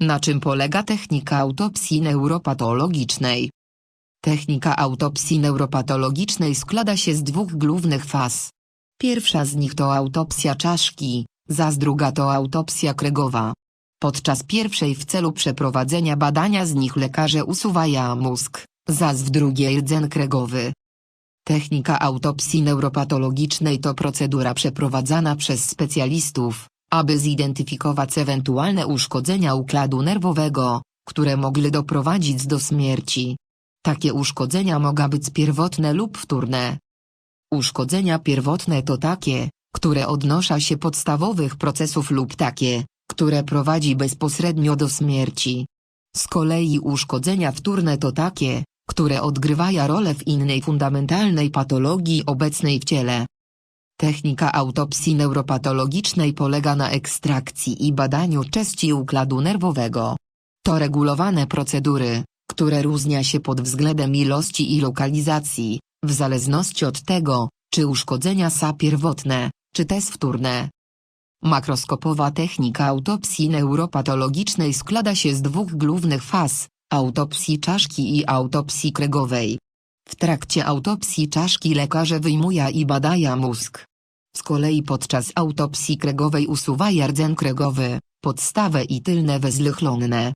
Na czym polega technika autopsji neuropatologicznej? Technika autopsji neuropatologicznej składa się z dwóch głównych faz. Pierwsza z nich to autopsja czaszki, zaś druga to autopsja kręgowa. Podczas pierwszej w celu przeprowadzenia badania z nich lekarze usuwają mózg, zaś w drugiej rdzen kręgowy. Technika autopsji neuropatologicznej to procedura przeprowadzana przez specjalistów, aby zidentyfikować ewentualne uszkodzenia układu nerwowego, które mogły doprowadzić do śmierci. Takie uszkodzenia mogą być pierwotne lub wtórne. Uszkodzenia pierwotne to takie, które odnoszą się podstawowych procesów lub takie, które prowadzi bezpośrednio do śmierci. Z kolei uszkodzenia wtórne to takie, które odgrywają rolę w innej fundamentalnej patologii obecnej w ciele. Technika autopsji neuropatologicznej polega na ekstrakcji i badaniu części układu nerwowego. To regulowane procedury, które różnia się pod względem ilości i lokalizacji, w zależności od tego, czy uszkodzenia są pierwotne, czy też wtórne. Makroskopowa technika autopsji neuropatologicznej składa się z dwóch głównych faz, autopsji czaszki i autopsji kręgowej. W trakcie autopsji czaszki lekarze wyjmują i badają mózg. Z kolei podczas autopsji kręgowej usuwają rdzen kręgowy, podstawę i tylne węzły chłonne.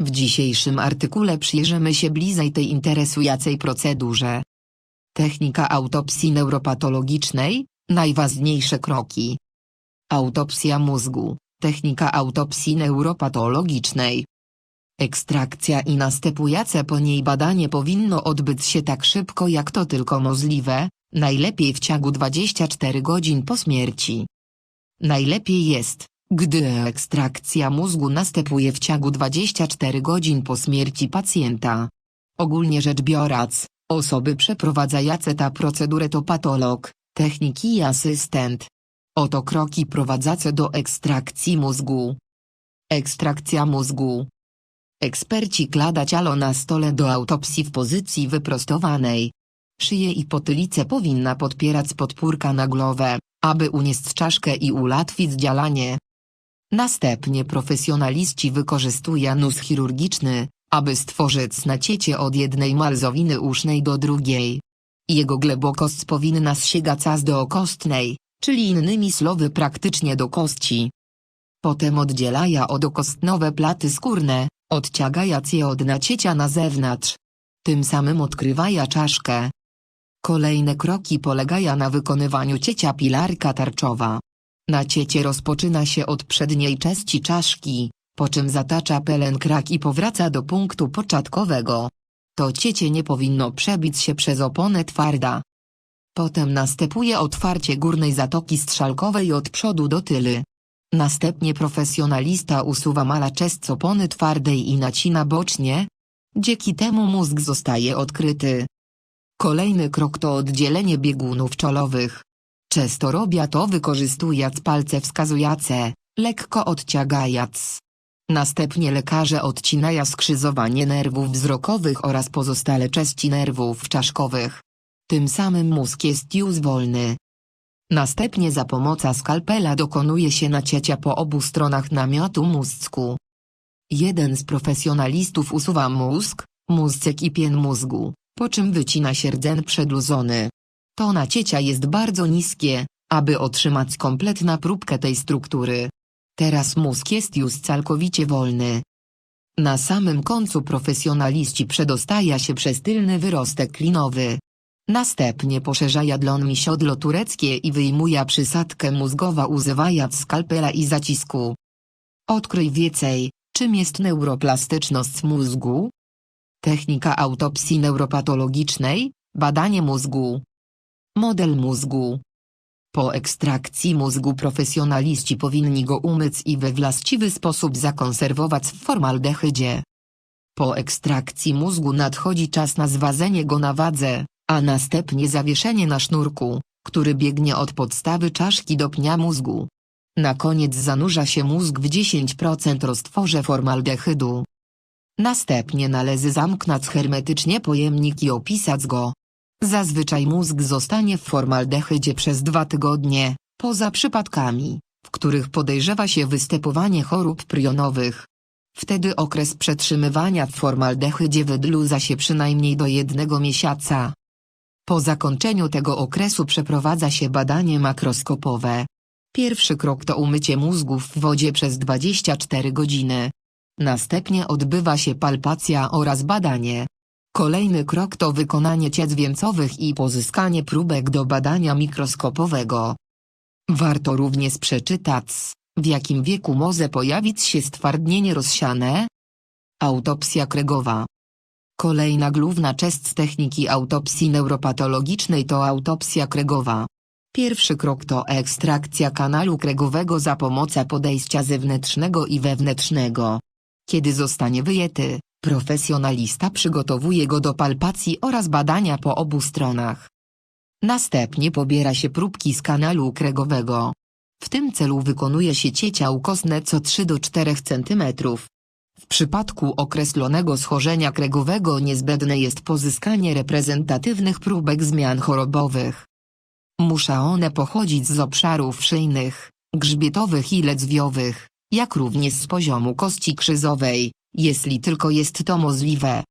W dzisiejszym artykule przyjrzymy się bliżej tej interesującej procedurze. Technika autopsji neuropatologicznej, najważniejsze kroki. Autopsja mózgu, technika autopsji neuropatologicznej. Ekstrakcja i następujące po niej badanie powinno odbyć się tak szybko jak to tylko możliwe, najlepiej w ciągu 24 godzin po śmierci. Najlepiej jest, gdy ekstrakcja mózgu następuje w ciągu 24 godzin po śmierci pacjenta. Ogólnie rzecz biorąc, osoby przeprowadzające tę procedurę to patolog, technik i asystent. Oto kroki prowadzące do ekstrakcji mózgu. Ekstrakcja mózgu. Eksperci klada ciało na stole do autopsji w pozycji wyprostowanej. Szyję i potylicę powinna podpierać podpórka na głowę, aby unieść czaszkę i ułatwić działanie. Następnie profesjonaliści wykorzystują nóż chirurgiczny, aby stworzyć nacięcie od jednej malzowiny usznej do drugiej. Jego głębokość powinna sięgać aż do okostnej, czyli innymi słowy praktycznie do kości. Potem oddzielają odokostnowe platy skórne, odciągając je od nacięcia na zewnątrz. Tym samym odkrywają czaszkę. Kolejne kroki polegają na wykonywaniu ciecia pilarka tarczowa. Nacięcie rozpoczyna się od przedniej części czaszki, po czym zatacza pelen krak i powraca do punktu początkowego. To ciecie nie powinno przebić się przez oponę twarda. Potem następuje otwarcie górnej zatoki strzałkowej od przodu do tyły. Następnie profesjonalista usuwa mala część opony twardej i nacina bocznie. Dzięki temu mózg zostaje odkryty. Kolejny krok to oddzielenie biegunów czolowych. Często robię to wykorzystując palce wskazujące, lekko odciągając. Następnie lekarze odcinają skrzyżowanie nerwów wzrokowych oraz pozostałe części nerwów czaszkowych. Tym samym mózg jest już wolny. Następnie za pomocą skalpela dokonuje się nacięcia po obu stronach namiotu mózgu. Jeden z profesjonalistów usuwa mózg, mózg i pień mózgu, po czym wycina się rdzen przedluzony. To nacięcia jest bardzo niskie, aby otrzymać kompletną próbkę tej struktury. Teraz mózg jest już całkowicie wolny. Na samym końcu profesjonaliści przedostają się przez tylny wyrostek klinowy. Następnie poszerzają dlon misiodlo tureckie i wyjmuje przysadkę mózgowa używając skalpela i zacisku. Odkryj więcej, czym jest neuroplastyczność mózgu? Technika autopsji neuropatologicznej, badanie mózgu. Model mózgu. Po ekstrakcji mózgu profesjonaliści powinni go umyć i we właściwy sposób zakonserwować w formaldehydzie. Po ekstrakcji mózgu nadchodzi czas na zwadzenie go na wadze, a następnie zawieszenie na sznurku, który biegnie od podstawy czaszki do pnia mózgu. Na koniec zanurza się mózg w 10% roztworze formaldehydu. Następnie należy zamknąć hermetycznie pojemnik i opisać go. Zazwyczaj mózg zostanie w formaldehydzie przez dwa tygodnie, poza przypadkami, w których podejrzewa się występowanie chorób prionowych. Wtedy okres przetrzymywania w formaldehydzie wydluza się przynajmniej do jednego miesiąca. Po zakończeniu tego okresu przeprowadza się badanie makroskopowe. Pierwszy krok to umycie mózgu w wodzie przez 24 godziny. Następnie odbywa się palpacja oraz badanie. Kolejny krok to wykonanie ciec wieńcowych i pozyskanie próbek do badania mikroskopowego. Warto również przeczytać, w jakim wieku może pojawić się stwardnienie rozsiane. Autopsja kregowa. Kolejna główna część techniki autopsji neuropatologicznej to autopsja kregowa. Pierwszy krok to ekstrakcja kanalu kregowego za pomocą podejścia zewnętrznego i wewnętrznego. Kiedy zostanie wyjęty, profesjonalista przygotowuje go do palpacji oraz badania po obu stronach. Następnie pobiera się próbki z kanalu kregowego. W tym celu wykonuje się cięcia ukosne co 3 do 4 cm. W przypadku określonego schorzenia kregowego niezbędne jest pozyskanie reprezentatywnych próbek zmian chorobowych. Muszą one pochodzić z obszarów szyjnych, grzbietowych i lędźwiowych, jak również z poziomu kości krzyżowej, jeśli tylko jest to możliwe.